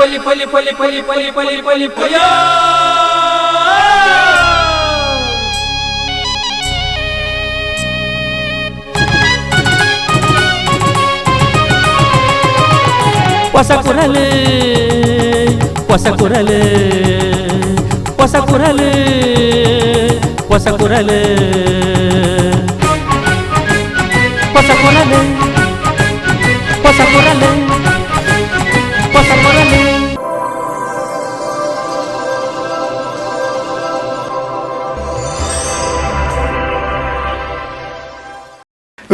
ಪಲಿ ಪಲಿ ಪಲಿ ಪಲಿ ಪಲಿ ಪಲಿ ಪಲಿ ಪಯ ಹೊಸ ಕುರಲು ಹೊಸ ಕುರಲು ಹೊಸ ಕುರಲು ಹೊಸ ಕುರಲು ಹೊಸ ಕುರಲು ಹೊಸ ಕುರಲು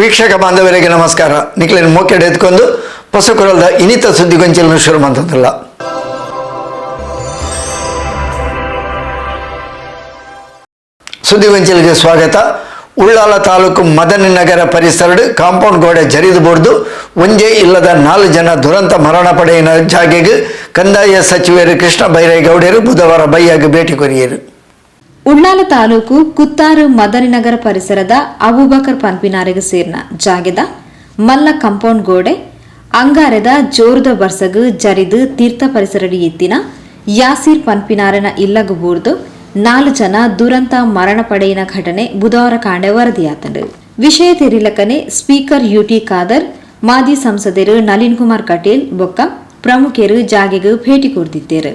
ವೀಕ್ಷಕ ಬಾಂಧವರಿಗೆ ನಮಸ್ಕಾರ. ನಿಖಿಲಿನ ಮೊಕ್ಕೆಡೆ ಎತ್ಕೊಂಡು ಹೊಸಕುರಲ್ದ ಇನಿತ ಸುದ್ದಿಗೊಂಚಲನ್ನು ಶುರು ಮಾಡ್ತದಲ್ಲ ಸುದ್ದಿಗೊಂಚಲಿಗೆ ಸ್ವಾಗತ. ಉಳ್ಳಾಲ ತಾಲೂಕು ಮದನಿ ನಗರ ಪರಿಸರಡು ಕಾಂಪೌಂಡ್ ಗೋಡೆ ಜರಿದು ಬಡ್ದು ಒಂಜೆ ಇಲ್ಲದ ನಾಲ್ಕು ಜನ ದುರಂತ ಮರಣ ಪಡೆಯಿನ ಜಾಗೆಗೆ ಕಂದಾಯ ಸಚಿವರು ಕೃಷ್ಣ ಬೈರೇಗೌಡರು ಬುಧವಾರ ಬೈಯಾಗಿ ಭೇಟಿ ಕೊರಿಯರು. ಉಳ್ಳಾಲ ತಾಲೂಕು ಕುತ್ತಾರು ಮದನಿನಗರ ಪರಿಸರದ ಅಬೂಬಕರ್ ಪನ್ಪಿನಾರಿಗೆ ಸೇರಿನ ಜಾಗೆದ ಮಲ್ಲ ಕಂಪೌಂಡ್ ಗೋಡೆ, ಅಂಗಾರದ ಜೋರ್ದ ಬರ್ಸಗು, ಜರಿದು ತೀರ್ಥ ಪರಿಸರಡಿ ಎತ್ತಿನ ಯಾಸೀರ್ ಪನ್ಪಿನಾರನ ಇಲ್ಲಗು ಬೂರ್ದು ನಾಲ್ಕು ಜನ ದುರಂತ ಮರಣ ಪಡೆಯಿನ ಘಟನೆ ಬುಧವಾರ ಕಾಂಡೆ ವರದಿಯಾತಂಡು ವಿಷಯ ತೆರಿಲಕನೆ ಸ್ಪೀಕರ್ ಯುಟಿ ಖಾದರ್, ಮಾಜಿ ಸಂಸದರು ನಳಿನ್ ಕುಮಾರ್ ಕಟೀಲ್, ಬೊಕ್ಕ ಪ್ರಮುಖರು ಜಾಗೆಗೂ ಭೇಟಿ ಕೊಡ್ತಿದ್ದೇರು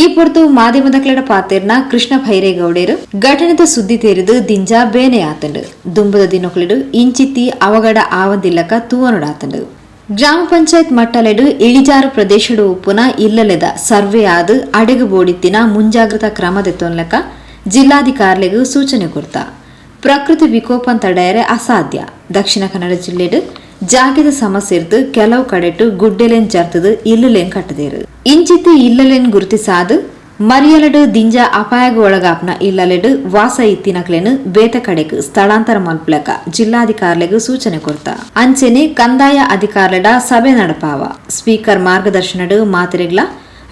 ಈ ಪೊರ್ತು ಮಾಧ್ಯಮದ ಕ್ಲಡ ಪಾತೆರ್ನ ಕೃಷ್ಣ ಭೈರೇಗೌಡರು ಘಟನೆದ ಸುದ್ದಿ ತೆರೆದು ದಿಂಜಾ ಬೇನೆ ಆತಂಡು ದುಂಬದ ದಿನಕ್ಕಳಿಡು ಇಂಚಿತ್ತಿ ಅವಗಡ ಆವಂದಿಲ್ಲಕ ತೂವನೊಡಾತಂಡು. ಗ್ರಾಮ ಪಂಚಾಯತ್ ಮಟ್ಟಲೆಡು ಇಳಿಜಾರು ಪ್ರದೇಶಡು ಉಪ್ಪುನ ಇಲ್ಲಲೆದ ಸರ್ವೆ ಆದು ಅಡೆಗು ಬೋಡಿತ್ತಿನ ಮುಂಜಾಗ್ರತಾ ಕ್ರಮದ ತೊನ್ಲಕ ಜಿಲ್ಲಾಧಿಕಾರಿಗೂ ಸೂಚನೆ ಕೊಡ್ತ. ಪ್ರಕೃತಿ ವಿಕೋಪ ತಡೆಯರೆ ಅಸಾಧ್ಯ. ದಕ್ಷಿಣ ಕನ್ನಡ ಜಿಲ್ಲೆಡು ಜಾಗದ ಸಮಸ್ಯೆ ಇರ್ದು ಕೆಲವು ಕಡೆಟು ಗುಡ್ಡೆಲೆನ್ ಜರ್ತದು ಇಲ್ಲಲೆನ್ ಕಟ್ಟದೇರು. ಇಂಚಿತ್ತು ಇಲ್ಲಲೆನ್ ಗುರುತಿಸಾದು, ಮರಿಯಲಡು ದಿಂಜ ಅಪಾಯಗ ಒಳಗಾಪ್ನ ಇಲ್ಲಲೆಡು ವಾಸ ಇತ್ತಿನಕ್ಲೆನ್ ಬೇತ ಕಡೆಗ್ ಸ್ಥಳಾಂತರ ಮಲ್ಪಲಕ ಜಿಲ್ಲಾಧಿಕಾರಿಗೆ ಸೂಚನೆ ಕೊಡ್ತ. ಅಂಚೆನೆ ಕಂದಾಯ ಅಧಿಕಾರಿಡ ಸಭೆ ನಡಪಾವ. ಸ್ಪೀಕರ್ ಮಾರ್ಗದರ್ಶನಡು ಮಾತಿರೆಗ್ಲ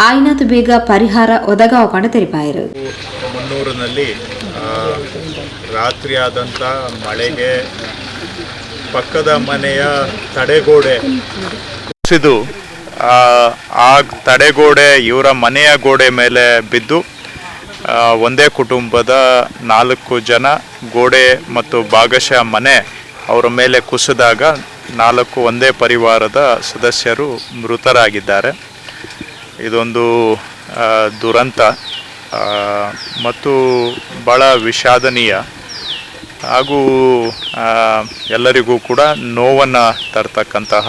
ಆಯ್ನಾತು ಬೇಗ ಪರಿಹಾರ ಒದಗಾವ ಕಂಡ ತೆರಿಪಾಯರು. ರಾತ್ರಿ ಆದಂಥ ಮಳೆಗೆ ಪಕ್ಕದ ಮನೆಯ ತಡೆಗೋಡೆ. ಕುಸಿದು ಆ, ತಡೆಗೋಡೆ ಇವರ ಮನೆಯ ಗೋಡೆ ಮೇಲೆ ಬಿದ್ದು ಒಂದೇ ಕುಟುಂಬದ ನಾಲ್ಕು ಜನ ಗೋಡೆ ಮತ್ತು ಭಾಗಶಃ ಮನೆ ಅವರ ಮೇಲೆ ಕುಸಿದಾಗ ನಾಲ್ಕು ಒಂದೇ ಪರಿವಾರದ ಸದಸ್ಯರು ಮೃತರಾಗಿದ್ದಾರೆ. ಇದೊಂದು ದುರಂತ. ಮತ್ತು ಭಾಳ ವಿಷಾದನೀಯ ಹಾಗೂ ಎಲ್ಲರಿಗೂ ಕೂಡ ನೋವನ್ನು ತರ್ತಕ್ಕಂತಹ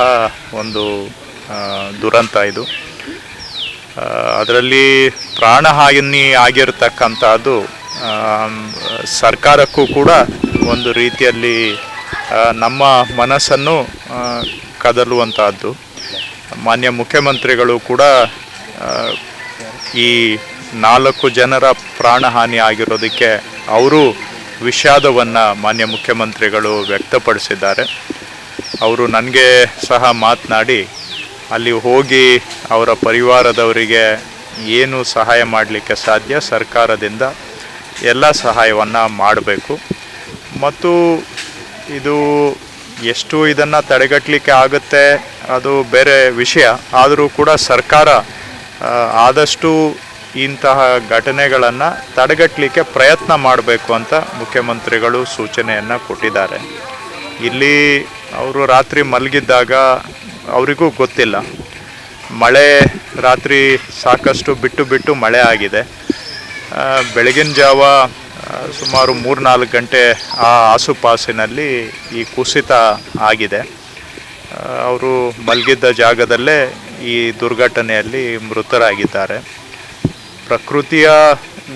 ಒಂದು ದುರಂತ ಇದು. ಅದರಲ್ಲಿ ಪ್ರಾಣಹಾನಿ ಆಗಿರ್ತಕ್ಕಂಥದ್ದು ಸರ್ಕಾರಕ್ಕೂ ಕೂಡ ಒಂದು ರೀತಿಯಲ್ಲಿ ನಮ್ಮ ಮನಸ್ಸನ್ನು ಕದಲುವಂತಹದ್ದು. ಮಾನ್ಯ ಮುಖ್ಯಮಂತ್ರಿಗಳು ಕೂಡ ಈ ನಾಲ್ಕು ಜನರ ಪ್ರಾಣಹಾನಿ ಆಗಿರೋದಕ್ಕೆ ಅವರು ವಿಷಾದವನ್ನು ಮಾನ್ಯ ಮುಖ್ಯಮಂತ್ರಿಗಳು ವ್ಯಕ್ತಪಡಿಸಿದ್ದಾರೆ. ಅವರು ನನಗೆ ಸಹ ಮಾತನಾಡಿ, ಅಲ್ಲಿ ಹೋಗಿ ಅವರ ಪರಿವಾರದವರಿಗೆ ಏನು ಸಹಾಯ ಮಾಡಲಿಕ್ಕೆ ಸಾಧ್ಯ ಸರ್ಕಾರದಿಂದ ಎಲ್ಲ ಸಹಾಯವನ್ನು ಮಾಡಬೇಕು. ಮತ್ತು ಇದು ಎಷ್ಟು ಇದನ್ನು ತಡೆಗಟ್ಟಲಿಕ್ಕೆ ಆಗುತ್ತೆ ಅದು ಬೇರೆ ವಿಷಯ. ಆದರೂ ಕೂಡ ಸರ್ಕಾರ ಆದಷ್ಟು ಇಂತಹ ಘಟನೆಗಳನ್ನು ತಡೆಗಟ್ಟಲಿಕ್ಕೆ ಪ್ರಯತ್ನ ಮಾಡಬೇಕು ಅಂತ ಮುಖ್ಯಮಂತ್ರಿಗಳು ಸೂಚನೆಯನ್ನು ಕೊಟ್ಟಿದ್ದಾರೆ. ಇಲ್ಲಿ ಅವರು ರಾತ್ರಿ ಮಲಗಿದ್ದಾಗ ಅವರಿಗೂ ಗೊತ್ತಿಲ್ಲ. ಮಳೆ ರಾತ್ರಿ ಸಾಕಷ್ಟು ಬಿಟ್ಟು ಬಿಟ್ಟು ಮಳೆ ಆಗಿದೆ. ಬೆಳಗಿನ ಜಾವ ಸುಮಾರು ಮೂರು ನಾಲ್ಕು ಗಂಟೆ ಆ ಆಸುಪಾಸಿನಲ್ಲಿ ಈ ಕುಸಿತ ಆಗಿದೆ. ಅವರು ಮಲಗಿದ್ದ ಜಾಗದಲ್ಲೇ ಈ ದುರ್ಘಟನೆಯಲ್ಲಿ ಮೃತರಾಗಿದ್ದಾರೆ. ಪ್ರಕೃತಿಯ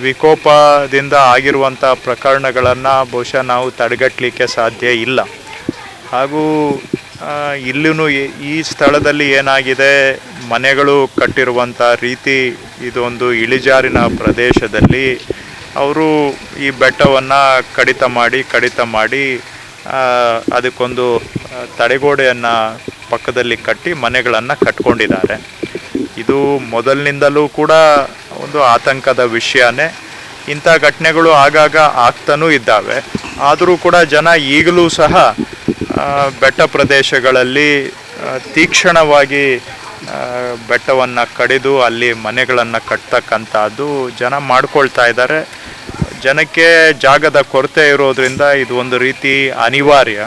ವಿಕೋಪದಿಂದ ಆಗಿರುವಂಥ ಪ್ರಕರಣಗಳನ್ನು ಬಹುಶಃ ನಾವು ತಡೆಗಟ್ಟಲಿಕ್ಕೆ ಸಾಧ್ಯ ಇಲ್ಲ. ಹಾಗೂ ಇಲ್ಲೂ ಈ ಸ್ಥಳದಲ್ಲಿ ಏನಾಗಿದೆ, ಮನೆಗಳು ಕಟ್ಟಿರುವಂಥ ರೀತಿ ಇದೊಂದು ಇಳಿಜಾರಿನ ಪ್ರದೇಶದಲ್ಲಿ ಅವರು ಈ ಬೆಟ್ಟವನ್ನು ಕಡಿತ ಮಾಡಿ ಕಡಿತ ಮಾಡಿ ಅದಕ್ಕೊಂದು ತಡೆಗೋಡೆಯನ್ನು ಪಕ್ಕದಲ್ಲಿ ಕಟ್ಟಿ ಮನೆಗಳನ್ನು ಕಟ್ಕೊಂಡಿದ್ದಾರೆ. ಇದು ಮೊದಲಿನಿಂದಲೂ ಕೂಡ ಒಂದು ಆತಂಕದ ವಿಷಯನೇ. ಇಂಥ ಘಟನೆಗಳು ಆಗಾಗ ಆಗ್ತಾನೂ ಇದ್ದಾವೆ. ಆದರೂ ಕೂಡ ಜನ ಈಗಲೂ ಸಹ ಬೆಟ್ಟ ಪ್ರದೇಶಗಳಲ್ಲಿ ತೀಕ್ಷ್ಣವಾಗಿ ಬೆಟ್ಟವನ್ನು ಕಡಿದು ಅಲ್ಲಿ ಮನೆಗಳನ್ನು ಕಟ್ತಕ್ಕಂಥದ್ದು ಜನ ಮಾಡ್ಕೊಳ್ತಾ ಇದ್ದಾರೆ. ಜನಕ್ಕೆ ಜಾಗದ ಕೊರತೆ ಇರೋದ್ರಿಂದ ಇದು ಒಂದು ರೀತಿ ಅನಿವಾರ್ಯ.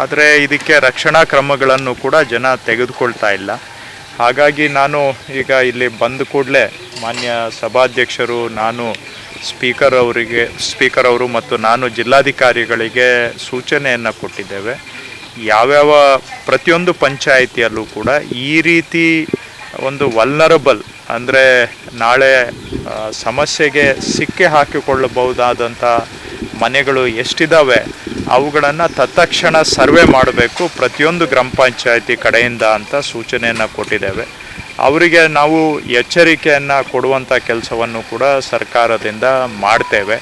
ಆದರೆ ಇದಕ್ಕೆ ರಕ್ಷಣಾ ಕ್ರಮಗಳನ್ನು ಕೂಡ ಜನ ತೆಗೆದುಕೊಳ್ತಾ ಇಲ್ಲ. ಹಾಗಾಗಿ ನಾನು ಈಗ ಇಲ್ಲಿ ಬಂದ ಕೂಡಲೇ ಮಾನ್ಯ ಸಭಾಧ್ಯಕ್ಷರು, ನಾನು ಸ್ಪೀಕರ್ ಅವರಿಗೆ, ಸ್ಪೀಕರ್ ಅವರು ಮತ್ತು ನಾನು ಜಿಲ್ಲಾಧಿಕಾರಿಗಳಿಗೆ ಸೂಚನೆಯನ್ನು ಕೊಟ್ಟಿದ್ದೇವೆ. ಯಾವ್ಯಾವ ಪ್ರತಿಯೊಂದು ಪಂಚಾಯಿತಿಯಲ್ಲೂ ಕೂಡ ಈ ರೀತಿ ಒಂದು ವಲ್ನರಬಲ್ ಅಂದರೆ ನಾಳೆ ಸಮಸ್ಯೆಗೆ ಸಿಕ್ಕಿ ಹಾಕಿಕೊಳ್ಳಬಹುದಾದಂಥ ಮನೆಗಳು ಎಷ್ಟಿದ್ದಾವೆ ಅವುಗಳನ್ನು ತತ್ಕ್ಷಣ ಸರ್ವೆ ಮಾಡಬೇಕು ಪ್ರತಿಯೊಂದು ಗ್ರಾಮ ಪಂಚಾಯತಿ ಕಡೆಯಿಂದ ಅಂತ ಸೂಚನೆಯನ್ನು ಕೊಟ್ಟಿದ್ದೇವೆ. ಅವರಿಗೆ ನಾವು ಎಚ್ಚರಿಕೆಯನ್ನು ಕೊಡುವಂಥ ಕೆಲಸವನ್ನು ಕೂಡ ಸರ್ಕಾರದಿಂದ ಮಾಡ್ತೇವೆ.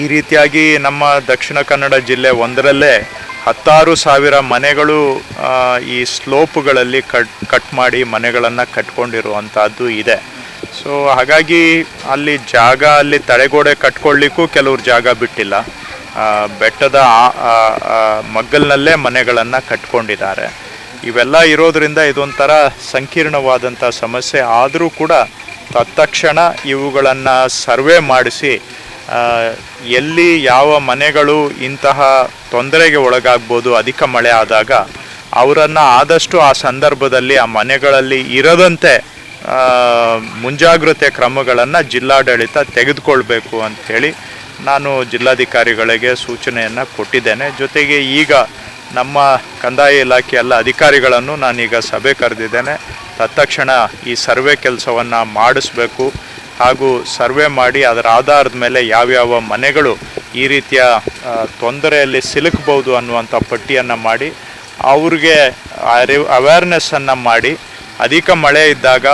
ಈ ರೀತಿಯಾಗಿ ನಮ್ಮ ದಕ್ಷಿಣ ಕನ್ನಡ ಜಿಲ್ಲೆ ಒಂದರಲ್ಲೇ ಹತ್ತಾರು ಸಾವಿರ ಮನೆಗಳು ಈ ಸ್ಲೋಪುಗಳಲ್ಲಿ ಕಟ್ ಕಟ್ ಮಾಡಿ ಮನೆಗಳನ್ನು ಕಟ್ಕೊಂಡಿರುವಂಥದ್ದು ಇದೆ. ಸೊ ಹಾಗಾಗಿ ಅಲ್ಲಿ ಜಾಗ, ಅಲ್ಲಿ ತಡೆಗೋಡೆ ಕಟ್ಕೊಳ್ಳಿಕ್ಕೂ ಕೆಲವ್ರು ಜಾಗ ಬಿಟ್ಟಿಲ್ಲ. ಬೆಟ್ಟದ ಮಗ್ಗಲ್ನಲ್ಲೇ ಮನೆಗಳನ್ನು ಕಟ್ಕೊಂಡಿದ್ದಾರೆ. ಇವೆಲ್ಲ ಇರೋದ್ರಿಂದ ಇದೊಂಥರ ಸಂಕೀರ್ಣವಾದಂಥ ಸಮಸ್ಯೆ. ಆದರೂ ಕೂಡ ತತ್ಕ್ಷಣ ಇವುಗಳನ್ನು ಸರ್ವೆ ಮಾಡಿಸಿ ಎಲ್ಲಿ ಯಾವ ಮನೆಗಳು ಇಂತಹ ತೊಂದರೆಗೆ ಒಳಗಾಗ್ಬೋದು, ಅಧಿಕ ಮಳೆ ಆದಾಗ ಅವರನ್ನು ಆದಷ್ಟು ಆ ಸಂದರ್ಭದಲ್ಲಿ ಆ ಮನೆಗಳಲ್ಲಿ ಇರದಂತೆ ಮುಂಜಾಗ್ರತೆ ಕ್ರಮಗಳನ್ನು ಜಿಲ್ಲಾಡಳಿತ ತೆಗೆದುಕೊಳ್ಬೇಕು ಅಂಥೇಳಿ ನಾನು ಜಿಲ್ಲಾಧಿಕಾರಿಗಳಿಗೆ ಸೂಚನೆಯನ್ನು ಕೊಟ್ಟಿದ್ದೇನೆ. ಜೊತೆಗೆ ಈಗ ನಮ್ಮ ಕಂದಾಯ ಇಲಾಖೆ ಎಲ್ಲ ಅಧಿಕಾರಿಗಳನ್ನು ನಾನೀಗ ಸಭೆ ಕರೆದಿದ್ದೇನೆ. ತತ್ಕ್ಷಣ ಈ ಸರ್ವೆ ಕೆಲಸವನ್ನು ಮಾಡಿಸ್ಬೇಕು. ಹಾಗೂ ಸರ್ವೆ ಮಾಡಿ ಅದರ ಆಧಾರದ ಮೇಲೆ ಯಾವ್ಯಾವ ಮನೆಗಳು ಈ ರೀತಿಯ ತೊಂದರೆಯಲ್ಲಿ ಸಿಲುಕಬಹುದು ಅನ್ನುವಂಥ ಪಟ್ಟಿಯನ್ನು ಮಾಡಿ, ಅವ್ರಿಗೆ ಅವೇರ್ನೆಸ್ಸನ್ನು ಮಾಡಿ, ಅಧಿಕ ಮಳೆ ಇದ್ದಾಗ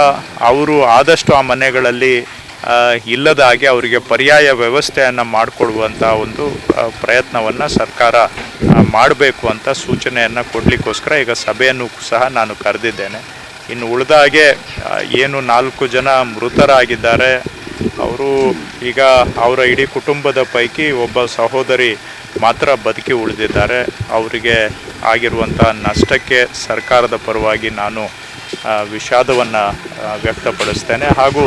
ಅವರು ಆದಷ್ಟು ಆ ಮನೆಗಳಲ್ಲಿ ಇಲ್ಲದ ಹಾಗೆ ಅವರಿಗೆ ಪರ್ಯಾಯ ವ್ಯವಸ್ಥೆಯನ್ನು ಮಾಡಿಕೊಡುವಂಥ ಒಂದು ಪ್ರಯತ್ನವನ್ನು ಸರ್ಕಾರ ಮಾಡಬೇಕು ಅಂತ ಸೂಚನೆಯನ್ನು ಕೊಡಲಿಕ್ಕೋಸ್ಕರ ಈಗ ಸಭೆಯನ್ನು ಸಹ ನಾನು ಕರೆದಿದ್ದೇನೆ. ಇನ್ನು ಉಳಿದ ಹಾಗೆ ಏನು ನಾಲ್ಕು ಜನ ಮೃತರಾಗಿದ್ದಾರೆ, ಅವರು ಈಗ ಅವರ ಇಡೀ ಕುಟುಂಬದ ಪೈಕಿ ಒಬ್ಬ ಸಹೋದರಿ ಮಾತ್ರ ಬದುಕಿ ಉಳಿದಿದ್ದಾರೆ. ಅವರಿಗೆ ಆಗಿರುವಂಥ ನಷ್ಟಕ್ಕೆ ಸರ್ಕಾರದ ಪರವಾಗಿ ನಾನು ವಿಷಾದವನ್ನು ವ್ಯಕ್ತಪಡಿಸ್ತೇನೆ. ಹಾಗೂ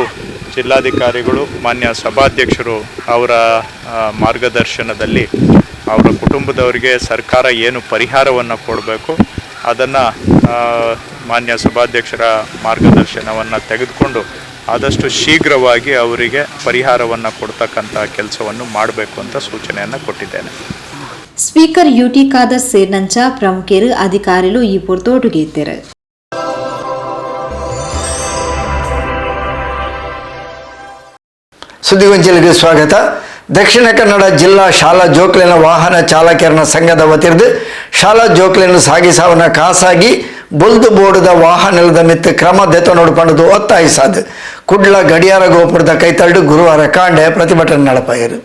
ಜಿಲ್ಲಾಧಿಕಾರಿಗಳು, ಮಾನ್ಯ ಸಭಾಧ್ಯಕ್ಷರು ಅವರ ಮಾರ್ಗದರ್ಶನದಲ್ಲಿ ಅವರ ಕುಟುಂಬದವರಿಗೆ ಸರ್ಕಾರ ಏನು ಪರಿಹಾರವನ್ನು ಕೊಡಬೇಕು, ಅದನ್ನು ಮಾನ್ಯ ಸಭಾಧ್ಯಕ್ಷರ ಮಾರ್ಗದರ್ಶನವನ್ನು ತೆಗೆದುಕೊಂಡು ಆದಷ್ಟು ಶೀಘ್ರವಾಗಿ ಅವರಿಗೆ ಪರಿಹಾರವನ್ನು ಕೊಡ್ತಕ್ಕಂಥ ಕೆಲಸವನ್ನು ಮಾಡಬೇಕು ಅಂತ ಸೂಚನೆಯನ್ನು ಕೊಟ್ಟಿದ್ದೇನೆ. ಸ್ಪೀಕರ್ ಯುಟಿ ಖಾದರ್ ಸೇರಿನಂಚ, ಪ್ರಮುಖರು ಅಧಿಕಾರಿಗಳು ಈ ಪೊರ್ತೋಟುಗೆ ಸುದ್ದಿಗೊಂಚಲಿಗೆ ಸ್ವಾಗತ. ದಕ್ಷಿಣ ಕನ್ನಡ ಜಿಲ್ಲಾ ಶಾಲಾ ಜೋಕ್ಲಿನ ವಾಹನ ಚಾಲಕರನ ಸಂಘದ ವತಿರ್ದು ಶಾಲಾ ಜೋಕ್ಲಿನ ಸಾಗಿಸಾವನ ಖಾಸಾಗಿ ಬುಲ್ದು ಬೋರ್ಡದ ವಾಹನದ ಮಿತ್ ಕ್ರಮ ದೆತ ನೋಡ್ಕೊಂಡು ಒತ್ತಾಯಿಸಾದ ಕುಡ್ಲ ಗಡಿಯಾರ ಗೋಪುರದ ಕೈತಳ್ಳು ಗುರುವಾರ ಕಾಂಡೆ ಪ್ರತಿಭಟನೆ ನಡಪಾಯರು.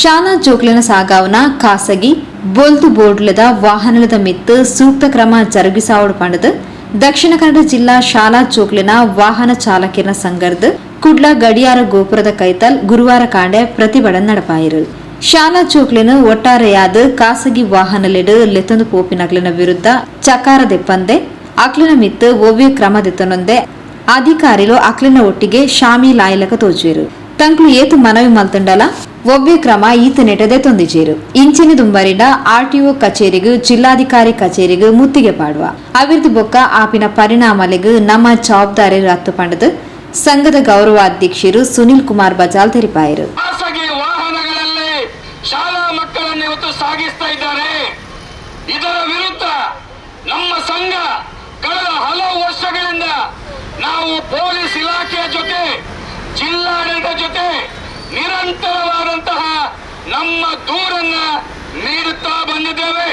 ಶಾಲಾ ಜೋಕ್ಲಿನ ಸಾಗಾವನ ಖಾಸಗಿ ಬೊಲ್ದು ಬೋರ್ಡ್ಲದ ವಾಹನದ ಮಿತ್ತು ಸೂಕ್ತ ಕ್ರಮ ಜರುಗಿಸಾವಡು ಪಂಡದು ದಕ್ಷಿಣ ಕನ್ನಡ ಜಿಲ್ಲಾ ಶಾಲಾ ಜೋಕ್ಲಿನ ವಾಹನ ಚಾಲಕರ ಸಂಘರ್ದು ಕುಡ್ಲ ಗಡಿಯಾರ ಗೋಪುರದ ಕೈತಲ್ ಗುರುವಾರ ಕಾಂಡೆ ಪ್ರತಿಭಟನೆ ನಡಪಾಯಿರು. ಶಾಲಾ ಚೋಕ್ಲಿನ ಒಟ್ಟಾರೆಯಾದ ಖಾಸಗಿ ವಾಹನಲೆಡು ಲೆತ್ತೊಂದು ಪೋಪಿನಕ್ಲಿನ ವಿರುದ್ಧ ಚಕಾರ ದೆಪ್ಪಂದೆ ಅಕ್ಲಿನ ಮಿತ್ತು ಓವ್ಯ ಕ್ರಮ ದೆತ್ತನೊಂದೆ, ಅಧಿಕಾರಿಲು ಅಕ್ಲಿನ ಒಟ್ಟಿಗೆ ಶಾಮೀಲಾಯಲಕ ತೋಜಿರು ತಂಕ್ಲು ಏತು ಮನವಿ ಮಲ್ತುಂಡಲ ಒವ್ಯ ಕ್ರಮ ಈತ ನೆಟದೆ ತೊಂದಿಜೇರು. ಇಂಚಿನ ದುಂಬರಿಡ ಆರ್ಟಿಒ ಕಚೇರಿಗು ಜಿಲ್ಲಾಧಿಕಾರಿ ಕಚೇರಿಗು ಮುತ್ತಿಗೆ ಪಾಡುವ. ಅವಿರ್ದು ಬೊಕ್ಕ ಆಪಿನ ಪರಿಣಾಮಲೆಗೂ ನಮ್ಮ ಜವಾಬ್ದಾರಿ ರತ್ತು ಪಂಡದು. ಸಂಘದ ಗೌರವಾಧ್ಯಕ್ಷರು ಸುನಿಲ್ ಕುಮಾರ್ ಬಜಾಲ್ ತೆರಿಪಾಯರು ಖಾಸಗಿ ವಾಹನಗಳಲ್ಲಿ ಶಾಲಾ ಮಕ್ಕಳನ್ನು ಇವತ್ತು ಸಾಗಿಸ್ತಾ ಇದ್ದಾರೆ. ಇದರ ವಿರುದ್ಧ ನಮ್ಮ ಸಂಘ ಕಳೆದ ಹಲವು ವರ್ಷಗಳಿಂದ ನಾವು ಪೊಲೀಸ್ ಇಲಾಖೆಯ ಜೊತೆ ಜಿಲ್ಲಾಡಳಿತ ಜೊತೆ ನಿರಂತರವಾದಂತಹ ನಮ್ಮ ದೂರನ್ನ ನೀಡುತ್ತಾ ಬಂದಿದ್ದೇವೆ.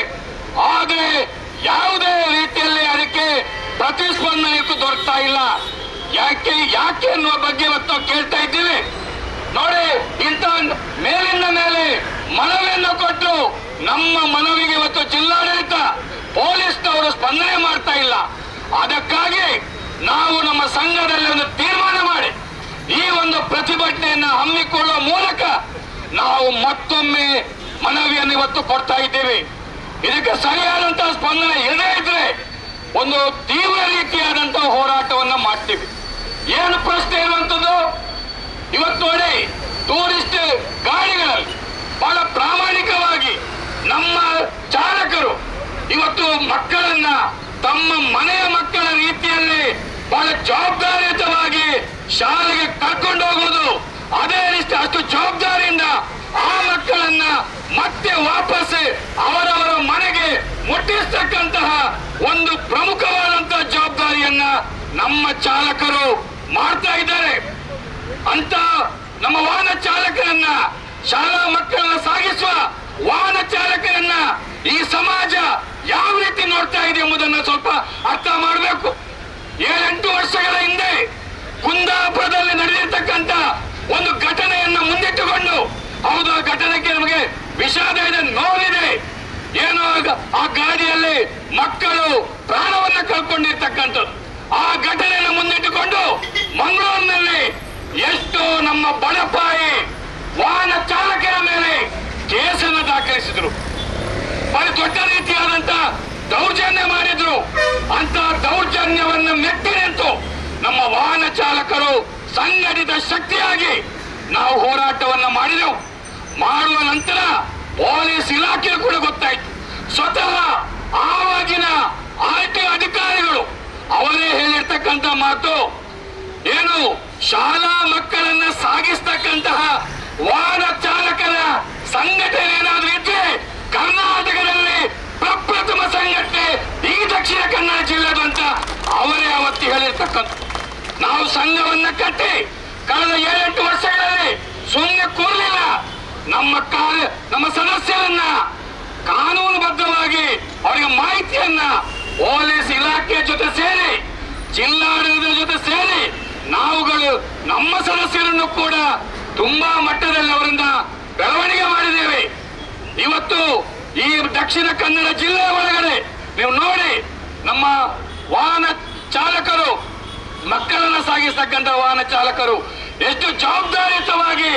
ಆದರೆ ಯಾವುದೇ ರೀತಿಯಲ್ಲಿ ಅದಕ್ಕೆ ಪ್ರತಿಸ್ಪಂದನೆ ದೊರಕ್ತಾ ಇಲ್ಲ. ಯಾಕೆ ಯಾಕೆ ಅನ್ನುವ ಬಗ್ಗೆ ಇವತ್ತು ಕೇಳ್ತಾ ಇದ್ದೀವಿ. ನೋಡಿ, ಇಂಥ ಮೇಲಿಂದ ಮೇಲೆ ಮನವಿಯನ್ನು ಕೊಟ್ಟು ನಮ್ಮ ಮನವಿಗೆ ಇವತ್ತು ಜಿಲ್ಲಾಡಳಿತ, ಪೊಲೀಸ್ನವರು ಸ್ಪಂದನೆ ಮಾಡ್ತಾ ಇಲ್ಲ. ಅದಕ್ಕಾಗಿ ನಾವು ನಮ್ಮ ಸಂಘದಲ್ಲಿ ಒಂದು ತೀರ್ಮಾನ ಮಾಡಿ, ಈ ಒಂದು ಪ್ರತಿಭಟನೆಯನ್ನು ಹಮ್ಮಿಕೊಳ್ಳುವ ಮೂಲಕ ನಾವು ಮತ್ತೊಮ್ಮೆ ಮನವಿಯನ್ನು ಇವತ್ತು ಕೊಡ್ತಾ ಇದ್ದೀವಿ. ಇದಕ್ಕೆ ಸರಿಯಾದಂತಹ ಸ್ಪಂದನೆ ಇಲ್ಲದೇ ಇದ್ರೆ ಒಂದು ತೀವ್ರ ರೀತಿಯಾದಂತಹ ಹೋರಾಟವನ್ನು ಮಾಡ್ತೀವಿ. ಏನು ಪ್ರಶ್ನೆ ಇರುವಂತದ್ದು? ಇವತ್ತು ನೋಡಿ ಟೂರಿಸ್ಟ್ ಗಾಡಿಗಳಲ್ಲಿ ಬಹಳ ಪ್ರಾಮಾಣಿಕವಾಗಿ ನಮ್ಮ ಚಾಲಕರು ಇವತ್ತು ಮಕ್ಕಳನ್ನ ತಮ್ಮ ಮನೆಯ ಮಕ್ಕಳ ರೀತಿಯಲ್ಲಿ ಬಹಳ ಜವಾಬ್ದಾರಿಯುತವಾಗಿ ಶಾಲೆಗೆ ಕರ್ಕೊಂಡು ಹೋಗುವುದು. ಅದೇ ರೀತಿ ಅಷ್ಟು ಜವಾಬ್ದಾರಿಯಿಂದ ಆ ಮಕ್ಕಳನ್ನ ಮತ್ತೆ ವಾಪಸ್ ಅವರವರ ಮನೆಗೆ ಮುಟ್ಟಿಸ್ತಕ್ಕಂತಹ ಒಂದು ಪ್ರಮುಖವಾದಂತಹ ಜವಾಬ್ದಾರಿಯನ್ನ ನಮ್ಮ ಚಾಲಕರು ಮಾಡ್ತಾ ಇದ್ದಾರೆ. ಅಂತ ನಮ್ಮ ವಾಹನ ಚಾಲಕರನ್ನ, ಶಾಲಾ ಮಕ್ಕಳನ್ನ ಸಾಗಿಸುವ ವಾಹನ ಚಾಲಕರನ್ನ ಈ ಸಮಾಜ ಯಾವ ರೀತಿ ನೋಡ್ತಾ ಇದೆ ಎಂಬುದನ್ನು ಸ್ವಲ್ಪ ಅರ್ಥ ಮಾಡಬೇಕು. ಏಳೆಂಟು ವರ್ಷಗಳ ಹಿಂದೆ ಕುಂದಾಪುರದಲ್ಲಿ ನಡೆದಿರ್ತಕ್ಕಂಥ ಒಂದು ಘಟನೆಯನ್ನ ಮುಂದಿಟ್ಟುಕೊಂಡು, ಹೌದು, ಆ ಘಟನೆಗೆ ನಮಗೆ ವಿಷಾದ ಇದೆ, ನೋವಿದೆ. ಏನೋ ಆ ಗಾಡಿಯಲ್ಲಿ ಮಕ್ಕಳು ಪ್ರಾಣವನ್ನ ಕಳ್ಕೊಂಡಿರ್ತಕ್ಕಂಥದ್ದು. ಆ ಘಟನೆಯನ್ನು ಮುಂದಿಟ್ಟುಕೊಂಡು ಮಂಗಳೂರಿನಲ್ಲಿ ಎಷ್ಟು ನಮ್ಮ ಬಡಪಾಯಿ ವಾಹನ ಚಾಲಕರ ಮೇಲೆ ಕೇಸನ್ನು ದಾಖಲಿಸಿದ್ರು. ಬಹಳ ದೊಡ್ಡ ರೀತಿಯಾದಂತ ದೌರ್ಜನ್ಯ ಮಾಡಿದ್ರು. ಅಂತ ದೌರ್ಜನ್ಯವನ್ನು ಮೆಟ್ಟಿ ನಿಂತು ನಮ್ಮ ವಾಹನ ಚಾಲಕರು ಸಂಘಟಿತ ಶಕ್ತಿಯಾಗಿ ನಾವು ಹೋರಾಟವನ್ನು ಮಾಡಿದೆವು. ಮಾಡುವ ನಂತರ ಪೊಲೀಸ್ ಇಲಾಖೆ ಕೂಡ ಗೊತ್ತಾಯ್ತು. ಸ್ವತಃ ಆವಾಗಿನ ಆರ್ ಟಿ ಅಧಿಕಾರಿಗಳು ಅವರೇ ಹೇಳಿರ್ತಕ್ಕಂಥ ಮಾತು ಏನು ಶಾಲಾ ಮಕ್ಕಳನ್ನ ಸಾಗಿಸ್ತಕ್ಕಂತಹ ವಾಹನ ಚಾಲಕರ ಸಂಘಟನೆ ಏನಾದ್ರೂ ಇದ್ರೆ ಕರ್ನಾಟಕದಲ್ಲಿ ಪ್ರಪ್ರಥಮ ಸಂಘಟನೆ ಈ ದಕ್ಷಿಣ ಕನ್ನಡ ಜಿಲ್ಲೆದಂತ ಅವರೇ ಅವತ್ತು ಹೇಳಿರ್ತಕ್ಕಂಥ ನಾವು ಸಂಘವನ್ನ ಕಟ್ಟಿ ಕಳೆದ ಏಳೆಂಟು ವರ್ಷಗಳಲ್ಲಿ ಸುಮ್ಮನೆ ಕೂರಲಿಲ್ಲ. ನಮ್ಮ ಕಾರ್ಯ, ನಮ್ಮ ಸದಸ್ಯರನ್ನ ಕಾನೂನುಬದ್ಧವಾಗಿ ಅವರಿಗೆ ಮಾಹಿತಿಯನ್ನ ಪೊಲೀಸ್ ಇಲಾಖೆ ಜೊತೆ ಸೇರಿ ಜಿಲ್ಲಾಡಳಿತದ ಜೊತೆ ಸೇರಿ ನಾವುಗಳು ನಮ್ಮ ಸದಸ್ಯರನ್ನು ಕೂಡ ತುಂಬಾ ಮಟ್ಟದಲ್ಲಿ ಅವರಿಂದ ಬೆಳವಣಿಗೆ ಮಾಡಿದ್ದೇವೆ. ಇವತ್ತು ಈ ದಕ್ಷಿಣ ಕನ್ನಡ ಜಿಲ್ಲೆಯ ಒಳಗಡೆ ನೀವು ನೋಡಿ ನಮ್ಮ ವಾಹನ ಚಾಲಕರು, ಮಕ್ಕಳನ್ನ ಸಾಗಿಸ್ತಕ್ಕಂಥ ವಾಹನ ಚಾಲಕರು ಎಷ್ಟು ಜವಾಬ್ದಾರಿಯುತವಾಗಿ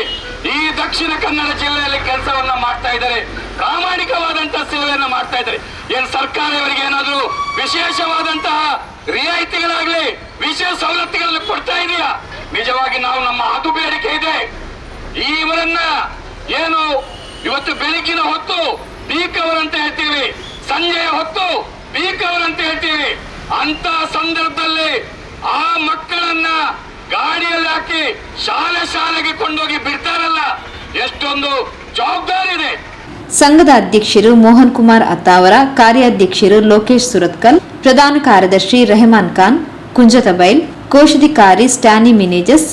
ಈ ದಕ್ಷಿಣ ಕನ್ನಡ ಜಿಲ್ಲೆಯಲ್ಲಿ ಕೆಲಸವನ್ನ ಮಾಡ್ತಾ ಇದ್ದಾರೆ. ಪ್ರಾಮಾಣಿಕವಾದಂತಹ ಸೇವೆಯನ್ನ ಮಾಡ್ತಾ ಇದ್ದಾರೆ. ಏನ್ ಸರ್ಕಾರ ಇವರಿಗೆ ಏನಾದ್ರು ವಿಶೇಷವಾದಂತಹ ರಿಯಾಯಿತಿಗಳಾಗ್ಲಿ, ವಿಶೇಷ ಸವಲತ್ತುಗಳನ್ನು ಕೊಡ್ತಾ ಇದೆಯಾ? ನಿಜವಾಗಿ ನಾವು ನಮ್ಮ ಅದು ಬೇಡಿಕೆ ಇದೆ. ಇವರನ್ನ ಏನು ಇವತ್ತು ಬೆಳಗಿನ ಹೊತ್ತು ಪೀಕ್ ಅಂತ ಹೇಳ್ತೀವಿ, ಸಂಜೆಯ ಹೊತ್ತು ಪೀಕ್ ಅಂತ ಹೇಳ್ತೀವಿ. ಅಂತ ಸಂದರ್ಭದಲ್ಲಿ ಆ ಮಕ್ಕಳನ್ನ ಗಾಡಿಯಲ್ಲಿ ಹಾಕಿ ಶಾಲೆ ಶಾಲೆಗೆ ಕೊಂಡೋಗಿ ಬಿಡ್ತಾರಲ್ಲ, ಎಷ್ಟೊಂದು ಜವಾಬ್ದಾರಿ ಇದೆ. ಸಂಘದ ಅಧ್ಯಕ್ಷರು ಮೋಹನ್ ಕುಮಾರ್ ಅತ್ತಾವರ ಕಾರ್ಯಾಧ್ಯಕ್ಷರು ಲೋಕೇಶ್ ಸುರತ್ಕಲ್, ಪ್ರಧಾನ ಕಾರ್ಯದರ್ಶಿ ರೆಹಮಾನ್ ಖಾನ್ ಕುಂಜತಬೈಲ್ ಕೋಶಾಧಿಕಾರಿ ಸ್ಟ್ಯಾನಿ ಮಿನೇಜಸ್,